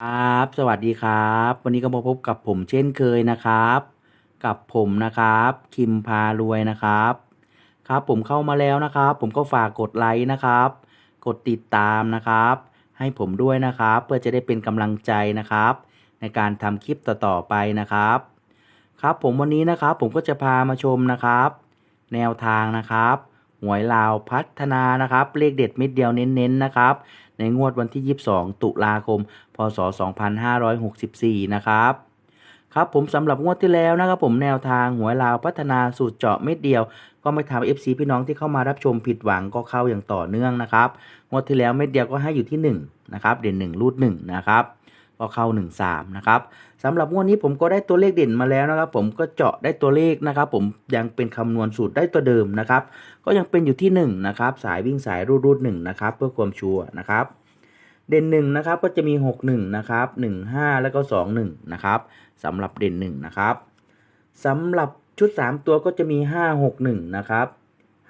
ครับสวัสดีครับ วันนี้ก็มาพบกับผมเช่นเคยนะครับ กับผมนะครับ คิมพารวยนะครับ ครับผมเข้ามาแล้วนะครับ ผมก็ฝากกดไลค์นะครับ กดติดตามนะครับ ให้ผมด้วยนะครับ เพื่อจะได้เป็นกำลังใจนะครับ ในการทำคลิปต่อๆไปนะครับ ครับผมวันนี้นะครับผมก็จะพามาชมนะครับ แนวทางนะครับ หวยลาวพัฒนานะครับ เลขเด็ดเม็ดเดียวเน้นๆนะครับ ในงวดวันที่ 22 ตุลาคม พศ 2564 นะครับครับผมสำหรับงวดที่แล้วนะครับผมแนวทางหวยลาวพัฒนาสูตรเจาะเม็ดเดียว ก็ไม่ทำ FC พี่น้องที่เข้ามารับชมผิดหวังก็เข้าอย่างต่อเนื่องนะครับงวดที่แล้วเม็ดเดียวก็ให้อยู่ที่1นะครับเด่น1รูด1นะครับ ก็เข้า 1 3 นะครับสำหรับงวดนี้ผมก็ได้ตัวเลขเด่นมาแล้วนะครับ ผมก็เจาะได้ตัวเลขนะครับ ผมยังเป็นคำนวณสูตรได้ตัวเดิมนะครับ ก็ยังเป็นอยู่ที่1นะครับสายวิ่งสายรูดรูด1นะครับเพื่อความชัวร์นะครับ เด่นหนึ่งนะครับก็จะมี 6 1นะครับ1 5 แล้วก็ 2 1นะครับสำหรับเด่น1นะครับสำหรับชุด 3 ตัวก็จะมี 5 6 1นะครับ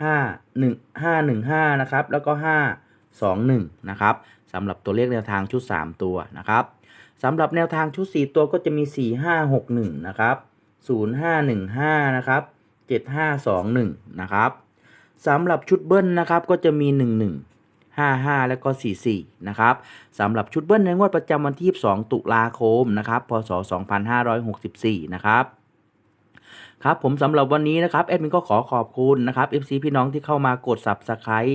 5 1 5 1 5นะครับแล้วก็ 5 2 1 นะครับสำหรับตัวเลขแนวทางชุด 3 ตัวนะครับสำหรับแนวทางชุด 4 ตัวก็จะมี 4 5 6 1 นะครับ 0 5 1 5 นะครับ 7 5 2 1 นะครับสำหรับชุดเบิ้ลนะครับก็จะมี 1 1 55 แล้วก็ 44 นะครับสำหรับชุดเบิ้ลในงวดประจำวันที่ 22 ตุลาคม นะครับ พศ 2564 นะครับ ครับผมสำหรับวันนี้นะครับ แอดมินก็ขอขอบคุณนะครับ FC พี่น้องที่เข้ามากด Subscribe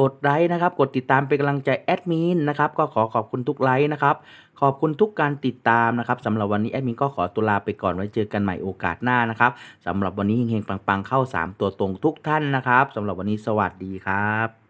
กดไลค์นะครับ กดติดตามเป็นกำลังใจแอดมินนะครับ ก็ขอขอบคุณทุกไลค์นะครับ ขอบคุณทุกการติดตามนะครับสำหรับวันนี้แอดมินก็ขอตัวลาไปก่อนไว้เจอกันใหม่โอกาสหน้านะครับสำหรับวันนี้เฮงๆปังๆเข้า 3 ตัวตรงทุกท่านนะครับสำหรับวันนี้สวัสดีครับ